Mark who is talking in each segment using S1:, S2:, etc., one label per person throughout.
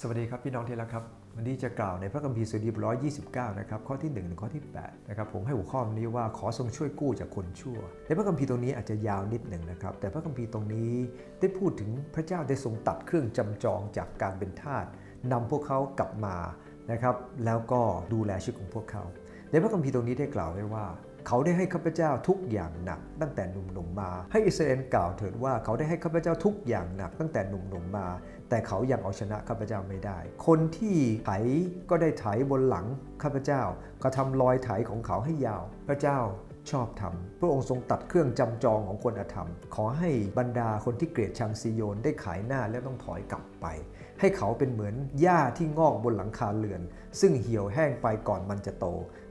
S1: สวัสดีครับพี่น้องที่รักครับ วันนี้จะกล่าวในพระคัมภีร์สดุดี129นะครับข้อที่1ถึงข้อที่8นะครับผมให้หัวข้อนี้ว่าขอทรงช่วยกู้จากคนชั่ว ในพระคัมภีร์ตรงนี้อาจจะยาวนิดหนึ่งนะครับ แต่พระคัมภีร์ตรงนี้ได้พูดถึงพระเจ้าได้ทรงตัดเครื่องจำจองจากการเป็นทาสนำพวกเขากลับมานะครับแล้วก็ดูแลชีวิตของพวกเขา ในพระคัมภีร์ตรงนี้ได้กล่าวไว้ว่า เขาได้ให้ข้าพเจ้าทุกอย่างหนัก ตั้งแต่หนุ่มๆมา ให้อิสราเอลกล่าวเถิดว่าเขาได้ให้ข้าพเจ้าทุกอย่างหนัก ตั้งแต่หนุ่มๆมา แต่เขายังเอาชนะข้าพเจ้าไม่ได้ คนที่ไถก็ได้ไถบนหลังข้าพเจ้าก็ทำรอยไถของเขาให้ยาว พระเจ้า ชอบธรรม พระองค์ทรงตัดเครื่องจำจองของคนอธรรม ขอให้บรรดาคนที่เกลียดชังซีโยนได้ขายหน้าและต้องถอยกลับไป ให้เขาเป็นเหมือนหญ้าที่งอกบนหลังคาเรือน ซึ่งเหี่ยวแห้งไปก่อนมันจะโต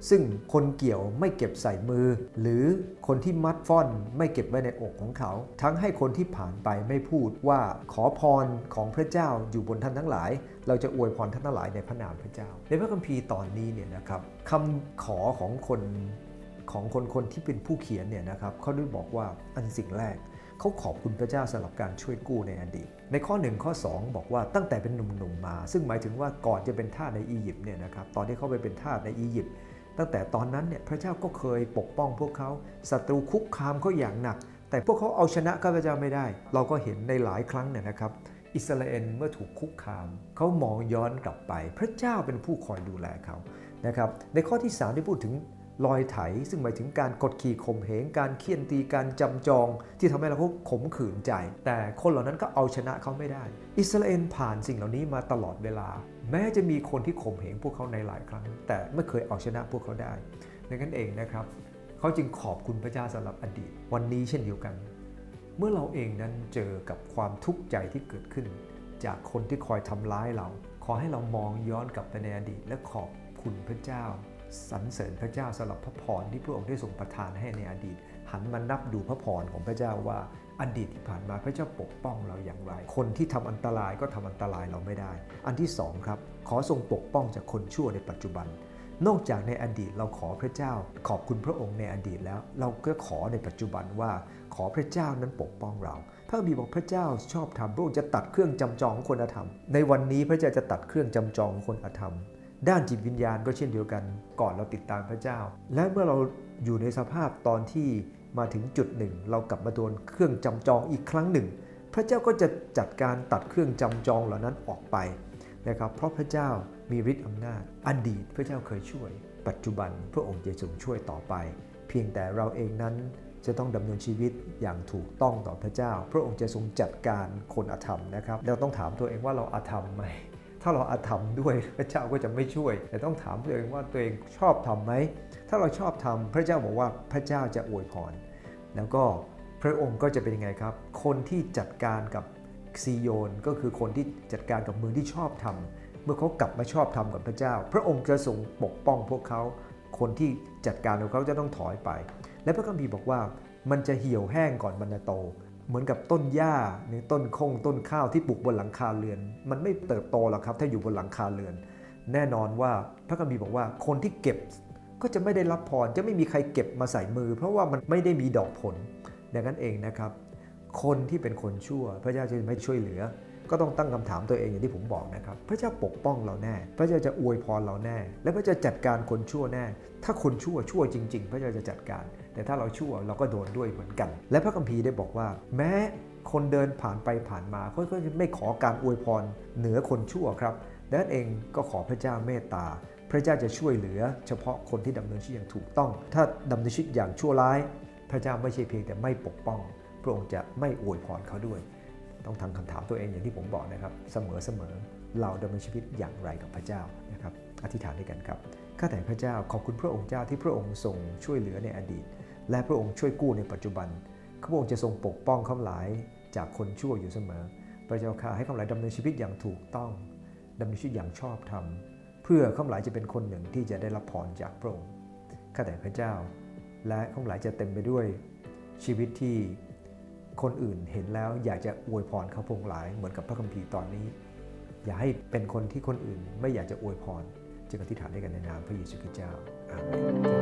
S1: ซึ่งคนเกี่ยวไม่เก็บใส่มือ หรือคนที่มัดฟ่อนไม่เก็บไว้ในอกของเขา ทั้งให้คนที่ผ่านไปไม่พูดว่าขอพรของพระเจ้าอยู่บนท่านทั้งหลาย เราจะอวยพรท่านทั้งหลายในพระนามพระเจ้า ในพระคัมภีร์ตอนนี้เนี่ยนะครับคำขอของคน ของคนคนที่เป็นผู้เขียนเนี่ยนะครับเขาได้บอกว่าอันสิ่งแรกเขาขอบคุณพระเจ้าสำหรับการช่วยกู้ในอดีต ในข้อ 1 ข้อ 2 บอกว่าตั้งแต่เป็นหนุ่มๆมา ซึ่งหมายถึงว่าก่อนจะเป็นทาสในอียิปต์เนี่ยนะครับตอนที่เขาไปเป็นทาสในอียิปต์ตั้งแต่ตอนนั้นเนี่ยพระเจ้าก็เคยปกป้องพวกเขาศัตรูคุกคามเขาอย่างหนัก แต่พวกเขาเอาชนะข้าพเจ้าไม่ได้ เราก็เห็นในหลายครั้งเนี่ยนะครับอิสราเอลเมื่อถูกคุกคาม เขามองย้อนกลับไป พระเจ้าเป็นผู้คอยดูแลเขานะครับในข้อที่3ได้พูดถึง รอยไถ ซึ่งหมายถึงการกดขี่ข่มเหงการเคี่ยนตีการจำจอง ที่ทำให้เราพวกขมขื่นใจ แต่คนเหล่านั้นก็เอาชนะเขาไม่ได้ อิสราเอลผ่านสิ่งเหล่านี้มาตลอดเวลา แม้จะมีคนที่ข่มเหงพวกเขาในหลายครั้ง แต่ไม่เคยเอาชนะพวกเขาได้ดังนั้นเองนะครับเขาจึงขอบคุณพระเจ้าสำหรับอดีต วันนี้เช่นเดียวกัน เมื่อเราเองนั้นเจอกับความทุกข์ใจที่เกิดขึ้น จากคนที่คอยทำร้ายเรา ขอให้เรามองย้อนกลับไปในอดีตและขอบคุณพระเจ้า สรรเสริญพระเจ้าสำหรับพระพรที่พระองค์ได้ทรงประทานให้ในอดีต หันมานับดูพระพรของพระเจ้าว่าอดีตที่ผ่านมาพระเจ้าปกป้องเราอย่างไร คนที่ทำอันตรายก็ทำอันตรายเราไม่ได้ อันที่สองครับ ขอทรงปกป้องจากคนชั่วในปัจจุบัน นอกจากในอดีตเราขอพระเจ้า ขอบคุณพระองค์ในอดีตแล้ว เราก็ขอในปัจจุบันว่า ขอพระเจ้านั้นปกป้องเราพระบีบอกพระเจ้าชอบทำพระองค์จะตัดเครื่องจำจองคนอธรรม ในวันนี้พระเจ้าจะตัดเครื่องจำจองของคนอธรรม ด้านจิตวิญญาณก็เช่นเดียวกัน ก่อนเราติดตามพระเจ้า และเมื่อเราอยู่ในสภาพตอนที่มาถึงจุดหนึ่ง เรากลับมาโดนเครื่องจำจองอีกครั้งหนึ่ง พระเจ้าก็จะจัดการตัดเครื่องจำจองเหล่านั้นออกไปนะครับ เพราะพระเจ้ามีฤทธิ์อำนาจ อดีตพระเจ้าเคยช่วย ปัจจุบันพระองค์จะทรงช่วยต่อไป เพียงแต่เราเองนั้นจะต้องดำเนินชีวิตอย่างถูกต้องต่อพระเจ้า พระองค์จะทรงจัดการคนอธรรมนะครับ เราต้องถามตัวเองว่าเราอาธรรมไหม ถ้าเราอาธรรมด้วยพระเจ้าก็จะไม่ช่วย แต่ต้องถามตัวเองว่าตัวเองชอบทำไหม ถ้าเราชอบทำพระเจ้าบอกว่าพระเจ้าจะอวยพร แล้วก็พระองค์ก็จะเป็นยังไงครับ คนที่จัดการกับซีโยนก็คือคนที่จัดการกับเมืองที่ชอบทำเมื่อเขากลับมาชอบทำกับพระเจ้า พระองค์จะทรงปกป้องพวกเขาคนที่จัดการกับเขาจะต้องถอยไป และพระคัมภีร์บอกว่ามันจะเหี่ยวแห้งก่อนมันจะโต เหมือนกับต้นหญ้าหรือต้นคงต้นข้าวที่ปลูกบนหลังคาเรือน มันไม่เติบโตหรอกครับ ถ้าอยู่บนหลังคาเรือน แน่นอนว่าพระคัมภีร์บอกว่าคนที่เก็บก็จะไม่ได้รับพรจะไม่มีใครเก็บมาใส่มือ เพราะว่ามันไม่ได้มีดอกผลดังนั้นเองนะครับ คนที่เป็นคนชั่ว พระเจ้าจะไม่ช่วยเหลือ ก็ต้องตั้งคำถามตัวเองอย่างที่ผมบอกนะครับ พระเจ้าปกป้องเราแน่ พระเจ้าจะอวยพรเราแน่ และพระเจ้าจัดการคนชั่วแน่ ถ้าคนชั่วชั่วจริง ๆ พระเจ้าจะจัดการ แต่ถ้าเราชั่วเราก็โดนด้วยเหมือนกัน และพระคัมภีร์ได้บอกว่า แม้คนเดินผ่านไปผ่านมาก็จะไม่ขอการอวยพรเหนือคนชั่วครับดังนั้นเองก็ขอพระเจ้าเมตตา พระเจ้าจะช่วยเหลือ เฉพาะคนที่ดำเนินชีวิตอย่างถูกต้อง ถ้าดำเนินชีวิตอย่างชั่วร้าย พระเจ้าไม่ใช่เพียงแต่ไม่ปกป้อง พระองค์จะไม่อวยพรเขาด้วย ต้องทำคำถามตัวเองอย่างที่ผมบอกนะครับ เสมอเสมอเราดำเนินชีวิตอย่างไรกับพระเจ้านะครับ อธิษฐานด้วยกันครับ ข้าแต่พระเจ้าขอบคุณพระองค์เจ้าที่พระองค์ทรงช่วยเหลือในอดีต และพระองค์ช่วยกู้ในปัจจุบันพระองค์จะทรงปกป้องข้าหลายจากคนชั่วอยู่เสมอ พระเจ้าข้าให้ข้าหลายดำเนินชีวิตอย่างถูกต้องดำเนินชีวิตอย่างชอบธรรม เพื่อข้าหลายจะเป็นคนหนึ่งที่จะได้รับพรจากพระองค์ ข้าแต่พระเจ้า และข้าหลายจะเต็มไปด้วยชีวิตที่คนอื่นเห็นแล้วอยากจะอวยพรเขาพงหลายเหมือนกับพระคัมภีร์ตอนนี้ อย่าให้เป็นคนที่คนอื่นไม่อยากจะอวยพรจึงอธิษฐานด้วยกันในนามพระเยซูคริสต์เจ้าอาเมน